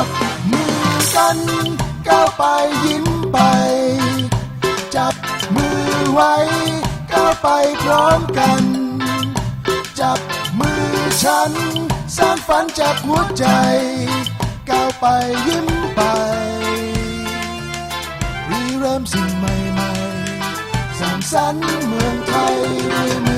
จับมือกันก้าวไปยิ้มไป จับมือไว้ก้าวไปพร้อมกัน จับมือฉัน สร้างฝันจากหัวใจก้าวไปยิ้มไปรีเริ่มสิ่งใหม่ๆสร้างสรรค์เมืองไทยด้วยมือ